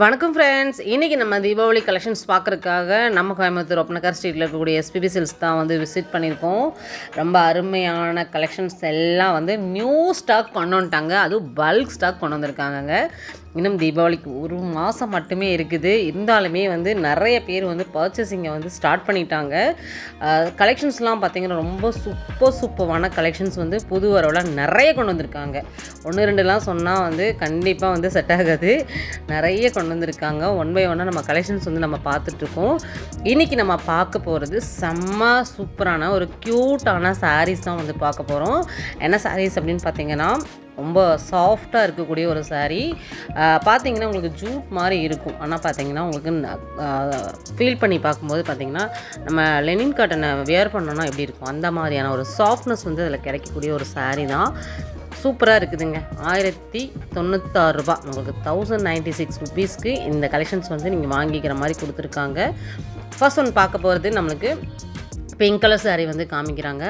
வணக்கம் ஃப்ரெண்ட்ஸ் இன்றைக்கி நம்ம தீபாவளி கலெக்ஷன்ஸ் பார்க்குறதுக்காக நம்ம கோயம்புத்தூர் ஒப்பனக்கார் ஸ்ட்ரீட்டில் இருக்கக்கூடிய எஸ்பிபி சில்ஸ் தான் வந்து விசிட் பண்ணியிருக்கோம். ரொம்ப அருமையான கலெக்ஷன்ஸ் எல்லாம் வந்து நியூ ஸ்டாக் கொண்டு வந்துட்டாங்க. அதுவும் பல்க் ஸ்டாக் கொண்டு வந்திருக்காங்கங்க. இன்னும் தீபாவளிக்கு ஒரு மாதம் மட்டுமே இருக்குது. இருந்தாலுமே வந்து நிறைய பேர் வந்து பர்ச்சேசிங்கை வந்து ஸ்டார்ட் பண்ணிட்டாங்க. கலெக்ஷன்ஸ்லாம் பார்த்திங்கன்னா ரொம்ப சூப்பர் சூப்பரான கலெக்ஷன்ஸ் வந்து புது வரவில் நிறைய கொண்டு வந்திருக்காங்க. ஒன்று ரெண்டுலாம் சொன்னால் வந்து கண்டிப்பாக வந்து செட் ஆகாது. நிறைய கொண்டு கொண்டு வந்திருக்காங்க. ஒன் பை ஒன்னாக நம்ம கலெக்ஷன்ஸ் வந்து நம்ம பார்த்துட்ருக்கோம். இன்றைக்கி நம்ம பார்க்க போகிறது செம்ம சூப்பரான ஒரு க்யூட்டான சாரீஸ் தான் வந்து பார்க்க போகிறோம் என்ன சாரீஸ் அப்படின்னு பார்த்தீங்கன்னா ரொம்ப சாஃப்டாக இருக்கக்கூடிய ஒரு saree. பார்த்தீங்கன்னா உங்களுக்கு ஜூட் மாதிரி இருக்கும். ஆனால் பார்த்தீங்கன்னா உங்களுக்கு ஃபீல் பண்ணி பார்க்கும்போது பார்த்தீங்கன்னா நம்ம லெனின் காட்டனை வியர் பண்ணோன்னா எப்படி இருக்கும்? அந்த மாதிரியான ஒரு சாஃப்ட்னஸ் வந்து அதில் கிடைக்கக்கூடிய ஒரு saree தான். சூப்பராக இருக்குதுங்க. ஆயிரத்தி தொண்ணூத்தாறு ரூபா. உங்களுக்கு தௌசண்ட் நைன்ட்டி சிக்ஸ் ருபீஸ்க்கு இந்த கலெக்ஷன்ஸ் வந்து நீங்கள் வாங்கிக்கிற மாதிரி கொடுத்துருக்காங்க. ஃபர்ஸ்ட் ஒன் பார்க்க போகிறது நம்மளுக்கு பிங்க் கலர் சாரீ வந்து காமிக்கிறாங்க.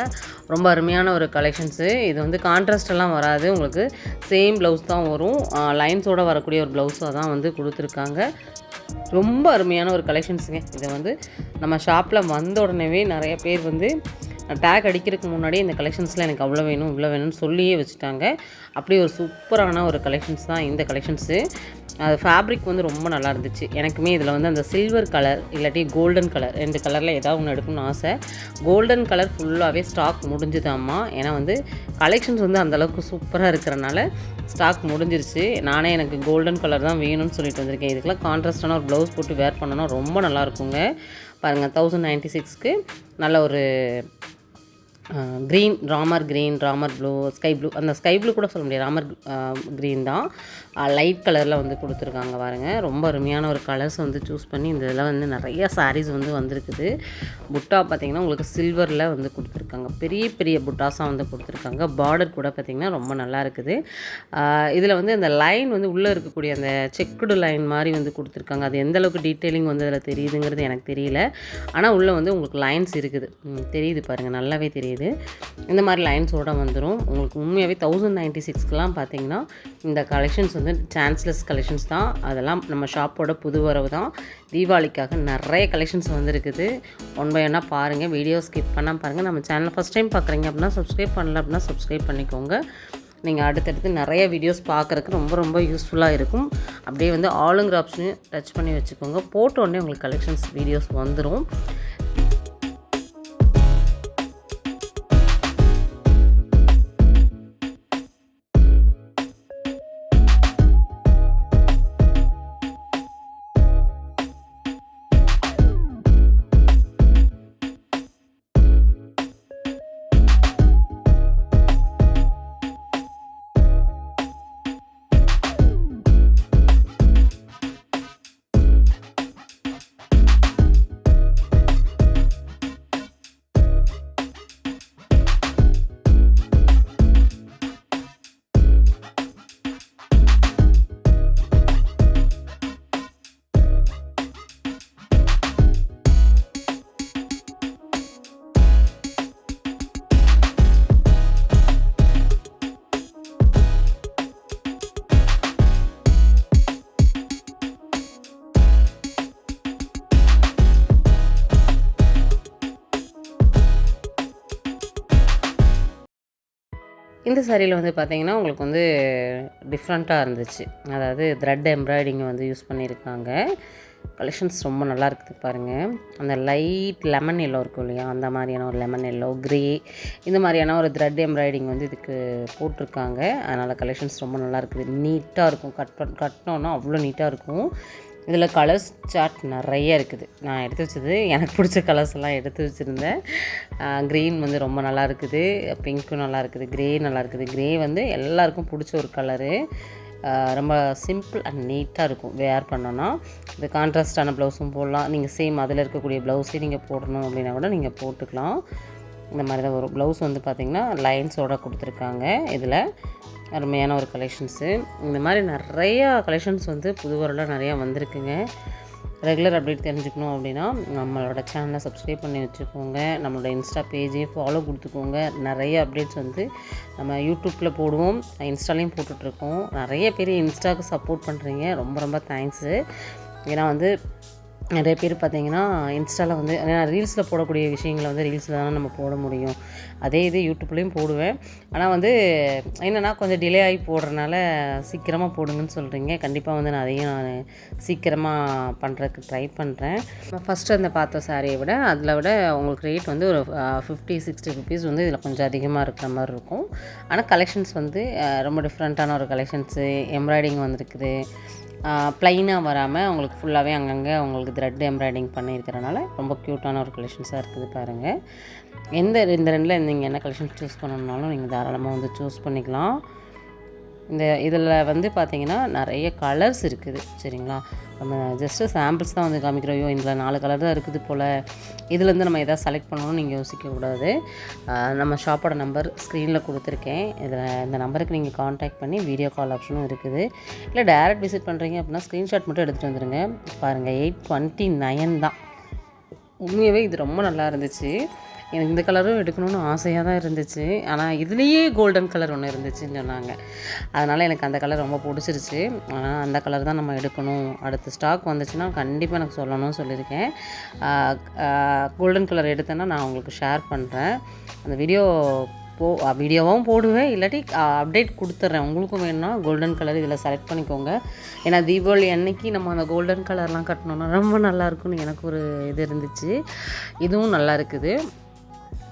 ரொம்ப அருமையான ஒரு கலெக்ஷன்ஸு இது வந்து கான்ட்ராஸ்டெல்லாம் வராது. உங்களுக்கு சேம் ப்ளவுஸ் தான் வரும். லைன்ஸோடு வரக்கூடிய ஒரு ப்ளவுஸாக தான் வந்து கொடுத்துருக்காங்க. ரொம்ப அருமையான ஒரு கலெக்ஷன்ஸுங்க இதை வந்து நம்ம ஷாப்பில் வந்த உடனேவே நிறைய பேர் வந்து டேக் அடிக்கிறதுக்கு முன்னாடி இந்த கலெக்ஷன்ஸில் எனக்கு அவ்வளோ வேணும் இவ்வளோ வேணும்னு சொல்லியே வச்சுட்டாங்க. அப்படி ஒரு சூப்பரான ஒரு கலெக்ஷன்ஸ் தான் இந்த கலெக்ஷன்ஸு அது ஃபேப்ரிக் வந்து ரொம்ப நல்லா இருந்துச்சு. எனக்குமே இதில் வந்து அந்த சில்வர் கலர் இல்லாட்டி கோல்டன் கலர் ரெண்டு கலரில் ஏதாவது ஒன்று எடுக்கணும்னு ஆசை. கோல்டன் கலர் ஃபுல்லாகவே ஸ்டாக் முடிஞ்சுதாம்மா. ஏன்னா வந்து கலெக்ஷன்ஸ் வந்து அந்தளவுக்கு சூப்பராக இருக்கிறனால ஸ்டாக் முடிஞ்சிருச்சு. நானே எனக்கு கோல்டன் கலர் தான் வேணும்னு சொல்லிட்டு வந்திருக்கேன். இதுக்கெல்லாம் கான்ட்ராஸ்டான ஒரு ப்ளவுஸ் போட்டு வேர் பண்ணோன்னா ரொம்ப நல்லா இருக்குங்க. பாருங்கள் தௌசண்ட் நைன்ட்டி சிக்ஸ்க்கு நல்ல ஒரு green Ramar green Ramar blue sky blue அந்த ஸ்கை ப்ளூ கூட சொல்ல முடியாது. ராமர் க்ரீன் தான். லைட் கலரில் வந்து கொடுத்துருக்காங்க பாருங்கள் ரொம்ப அருமையான ஒரு கலர்ஸ் வந்து சூஸ் பண்ணி இந்த இதில் வந்து நிறைய சாரீஸ் வந்து வந்திருக்குது. புட்டா பார்த்திங்கன்னா உங்களுக்கு சில்வரில் வந்து கொடுத்துருக்காங்க. பெரிய பெரிய புட்டாஸாக வந்து கொடுத்துருக்காங்க. பார்டர் கூட பார்த்திங்கன்னா ரொம்ப நல்லா இருக்குது. இதில் வந்து அந்த லைன் வந்து உள்ளே இருக்கக்கூடிய அந்த செக்குடு லைன் மாதிரி வந்து கொடுத்துருக்காங்க. அது எந்த அளவுக்கு டீட்டெயிலிங் வந்து அதில் தெரியுதுங்கிறது எனக்கு தெரியல. ஆனால் உள்ளே வந்து உங்களுக்கு லைன்ஸ் இருக்குது. தெரியுது பாருங்கள் நல்லாவே தெரியுது. இந்த மாதிரி லைன்ஸோடு வந்துடும் உங்களுக்கு உண்மையாகவே தௌசண்ட் நைன்ட்டி சிக்ஸ்க்கெலாம் பார்த்தீங்கன்னா இந்த கலெக்ஷன்ஸ் வந்து சான்ஸ்லெஸ் கலெக்ஷன்ஸ் தான். அதெல்லாம் நம்ம ஷாப்போட புது வரவு தான். தீபாவளிக்காக நிறைய கலெக்ஷன்ஸ் வந்துருக்குது. ஒன் பை ஒன்னாக பாருங்கள் வீடியோ ஸ்கிப் பண்ணால் பாருங்கள் நம்ம சேனல் ஃபஸ்ட் டைம் பார்க்குறீங்க அப்படின்னா சப்ஸ்கிரைப் பண்ணல அப்படின்னா சப்ஸ்கிரைப் பண்ணிக்கோங்க. நீங்கள் அடுத்தடுத்து நிறைய வீடியோஸ் பார்க்குறதுக்கு ரொம்ப ரொம்ப யூஸ்ஃபுல்லாக இருக்கும். அப்படியே வந்து ஆளுங்கிற ஆப்ஷனையும் டச் பண்ணி வச்சுக்கோங்க. போட்ட உடனே உங்களுக்கு கலெக்ஷன்ஸ் வீடியோஸ் வந்துடும் இந்த சாரியில் வந்து பார்த்தீங்கன்னா உங்களுக்கு வந்து டிஃப்ரெண்ட்டாக இருந்துச்சு. அதாவது த்ரெட் எம்ப்ராய்டிங் வந்து யூஸ் பண்ணியிருக்காங்க கலெக்ஷன்ஸ் ரொம்ப நல்லா இருக்குது பாருங்கள் அந்த லைட் லெமன் எல்லோ இருக்கும் இல்லையா? அந்த மாதிரியான ஒரு லெமன் எல்லோ க்ரே இந்த மாதிரியான ஒரு த்ரெட் எம்ப்ராய்டிங் வந்து இதுக்கு போட்டிருக்காங்க. அதனால் கலெக்ஷன்ஸ் ரொம்ப நல்லா இருக்குது. நீட்டாக இருக்கும். கட் கட்டினோன்னா அவ்வளோ நீட்டாக இருக்கும். இதில் கலர்ஸ் சார்ட் நிறைய இருக்குது. நான் எடுத்து வச்சது எனக்கு பிடிச்ச கலர்ஸ் எல்லாம் எடுத்து வச்சுருந்தேன். க்ரீன் வந்து ரொம்ப நல்லா இருக்குது. பிங்க்கும் நல்லா இருக்குது. க்ரே நல்லா இருக்குது. க்ரே வந்து எல்லாருக்கும் பிடிச்ச ஒரு கலரு ரொம்ப சிம்பிள் அண்ட் நீட்டாக இருக்கும். வேர் பண்ணோன்னா இது கான்ட்ராஸ்டான ப்ளவுஸும் போடலாம். நீங்கள் சேம் அதில் இருக்கக்கூடிய ப்ளவுஸே நீங்கள் போடணும் அப்படின்னா கூட நீங்கள் போட்டுக்கலாம். இந்த மாதிரி தான் வரும். ப்ளவுஸ் வந்து பார்த்திங்கன்னா லைன்ஸோட கொடுத்துருக்காங்க. இதில் அருமையான ஒரு கலெக்ஷன்ஸு இந்த மாதிரி நிறையா கலெக்ஷன்ஸ் வந்து புது நிறையா வந்திருக்குங்க. ரெகுலர் அப்டேட் தெரிஞ்சுக்கணும் அப்படின்னா நம்மளோட சேனலை சப்ஸ்கிரைப் பண்ணி வச்சுக்கோங்க. நம்மளோட இன்ஸ்டா பேஜையும் ஃபாலோ கொடுத்துக்கோங்க. நிறைய அப்டேட்ஸ் வந்து நம்ம யூடியூப்பில் போடுவோம். இன்ஸ்டாலையும் போட்டுட்ருக்கோம். நிறைய பேர் இன்ஸ்டாவுக்கு சப்போர்ட் பண்ணுறீங்க ரொம்ப ரொம்ப தேங்க்ஸு ஏன்னா வந்து நிறைய பேர் பார்த்தீங்கன்னா இன்ஸ்டாவில் வந்து ஏன்னா ரீல்ஸில் போடக்கூடிய விஷயங்களை வந்து ரீல்ஸில் தானே நம்ம போட முடியும். அதே இது யூடியூப்லேயும் போடுவேன். ஆனால் வந்து என்னென்னா கொஞ்சம் டிலே ஆகி போடுறனால சீக்கிரமாக போடுங்கன்னு சொல்கிறீங்க கண்டிப்பாக வந்து நான் அதையும் நான் சீக்கிரமாக பண்ணுறதுக்கு ட்ரை பண்ணுறேன் ஃபஸ்ட்டு அந்த பார்த்த சாரியை விட அதில் விட உங்களுக்கு ரேட் வந்து ஒரு ஃபிஃப்டி சிக்ஸ்டி ருபீஸ் வந்து இதில் கொஞ்சம் அதிகமாக இருக்கிற மாதிரி இருக்கும். ஆனால் கலெக்ஷன்ஸ் வந்து ரொம்ப டிஃப்ரெண்ட்டான ஒரு கலெக்ஷன்ஸு எம்ப்ராய்டிங் வந்திருக்குது. ப்ளைனாக வராமல் உங்களுக்கு ஃபுல்லாகவே அங்கங்கே உங்களுக்கு த்ரெட் எம்ப்ராய்டிங் பண்ணியிருக்கிறனால ரொம்ப க்யூட்டான ஒரு கலெக்ஷன்ஸாக இருக்குது பாருங்கள் எந்த இந்த ரெண்டில் நீங்கள் என்ன கலெக்ஷன் சூஸ் பண்ணணுன்னாலும் நீங்கள் தாராளமாக வந்து சூஸ் பண்ணிக்கலாம். இந்த இதில் வந்து பார்த்தீங்கன்னா நிறைய கலர்ஸ் இருக்குது சரிங்களா? நம்ம ஜஸ்ட்டு சாம்பிள்ஸ் தான் வந்து காமிக்கிறோம். ஐயோ இதில் நாலு கலர் தான் இருக்குது போல். இதுலேருந்து நம்ம எதாவது செலக்ட் பண்ணணும்னு நீங்கள் யோசிக்கக்கூடாது நம்ம ஷாப்போட நம்பர் ஸ்க்ரீனில் கொடுத்துருக்கேன். இதில் இந்த நம்பருக்கு நீங்கள் காண்டாக்ட் பண்ணி வீடியோ கால் ஆப்ஷனும் இருக்குது. இல்லை டேரெக்ட் விசிட் பண்ணுறீங்க அப்படின்னா ஸ்க்ரீன்ஷாட் மட்டும் எடுத்துகிட்டு வந்துடுங்க பாருங்கள் எயிட் டுவெண்ட்டி நைன் தான். உண்மையாகவே இது ரொம்ப நல்லா இருந்துச்சு. எனக்கு இந்த கலரும் எடுக்கணும்னு ஆசையாக தான் இருந்துச்சு. ஆனால் இதுலேயே கோல்டன் கலர் ஒன்று இருந்துச்சுன்னு சொன்னாங்க. அதனால் எனக்கு அந்த கலர் ரொம்ப பிடிச்சிருச்சு. ஆனால் அந்த கலர் தான் நம்ம எடுக்கணும். அடுத்த ஸ்டாக் வந்துச்சுன்னா கண்டிப்பாக எனக்கு சொல்லணும்னு சொல்லியிருக்கேன். கோல்டன் கலர் எடுத்தேன்னா நான் உங்களுக்கு ஷேர் பண்ணுறேன் அந்த வீடியோ போ வீடியோவும் போடுவேன். இல்லாட்டி அப்டேட் கொடுத்துட்றேன். உங்களுக்கும் வேணும்னா கோல்டன் கலர் இதில் செலக்ட் பண்ணிக்கோங்க. ஏன்னா தீபாவளி அன்னைக்கு நம்ம அந்த கோல்டன் கலர்லாம் கட்டணும்னா ரொம்ப நல்லாயிருக்குன்னு எனக்கு ஒரு இது இருந்துச்சு. இதுவும் நல்லா இருக்குது.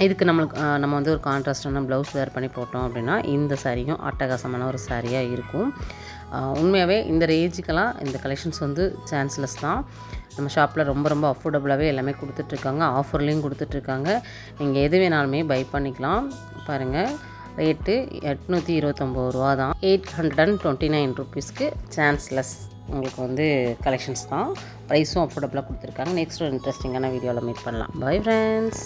இதுக்கு நம்மளுக்கு நம்ம வந்து ஒரு கான்ட்ராஸ்டான ப்ளவுஸ் வேர் பண்ணி போட்டோம் அப்படின்னா இந்த சாரியும் அட்டகாசமான ஒரு சாரியாக இருக்கும். உண்மையாகவே இந்த ரேஞ்சுக்கெல்லாம் இந்த கலெக்ஷன்ஸ் வந்து சான்ஸ்லெஸ் தான். நம்ம ஷாப்பில் ரொம்ப ரொம்ப அஃபோர்டபுளாகவே எல்லாமே கொடுத்துட்ருக்காங்க. ஆஃபர்லேயும் கொடுத்துட்ருக்காங்க. நீங்கள் எது வேணாலுமே பை பண்ணிக்கலாம். பாருங்கள் ரேட்டு எட்நூற்றி இருபத்தொம்போது ரூபா தான். Eight hundred and twenty nine ருபீஸ்க்கு சான்ஸ்லெஸ் உங்களுக்கு வந்து கலெக்ஷன்ஸ் தான். ப்ரைஸும் அஃபோர்டபுளாக கொடுத்துருக்காங்க. நெக்ஸ்ட் ஒரு இன்ட்ரெஸ்டிங்கான வீடியோவில் மீட் பண்ணலாம். Bye friends